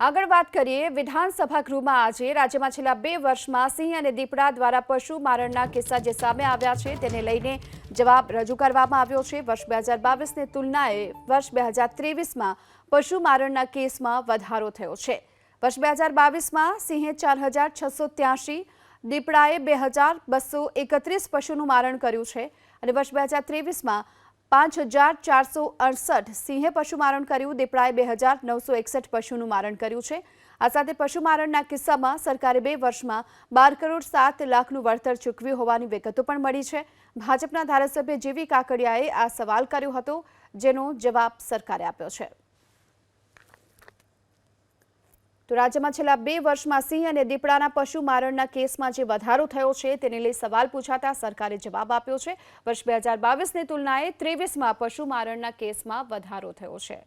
આગળ વાત કરીએ, વિધાનસભા ગૃહમાં આજે, રાજ્યમાં છેલ્લા બે વર્ષમાં સિંહ અને દીપડા દ્વારા પશુ મારણના કિસ્સા જે સામે આવ્યા છે, તેને લઈને જવાબ રજૂ કરવામાં આવ્યો છે. વર્ષ બે હજાર બાવીસની તુલનાએ વર્ષ બે હજાર ત્રેવીસમાં પશુ મારણના કેસમાં વધારો થયો છે. વર્ષ બે હજાર બાવીસમાં સિંહે ચાર હજાર છસો ત્યાસી દીપડાએ બે હજાર બસો એકત્રીસ પશુનું મારણ કર્યું છે અને વર્ષ બે હજાર ત્રેવીસમાં પાંચ હજાર ચારસો અડસઠ સિંહે પશુ મારણ કર્યું, દીપડાએ બે હજાર નવસો એકસઠ પશુનું મારણ કર્યું છે. આ સાથે પશુમારણના કિસ્સામાં સરકારે બે વર્ષમાં બાર કરોડ સાત લાખનું વળતર ચૂકવ્યું હોવાની વિગતો પણ મળી છે. ભાજપના ધારાસભ્ય જેવી કાકડિયાએ આ સવાલ કર્યો હતો, જેનો જવાબ સરકારે આપ્યો છે. તો રાજ્યમાં છેલ્લા બે વર્ષમાં સિંહ અને દીપડાના પશુ મારણના કેસમાં જે વધારો થયો છે તેને લઈ સવાલ પૂછાતા સરકારે જવાબ આપ્યો છે. વર્ષ બે હજાર બાવીસની તુલનાએ ત્રેવીસમાં પશુ મારણના કેસમાં વધારો થયો છે.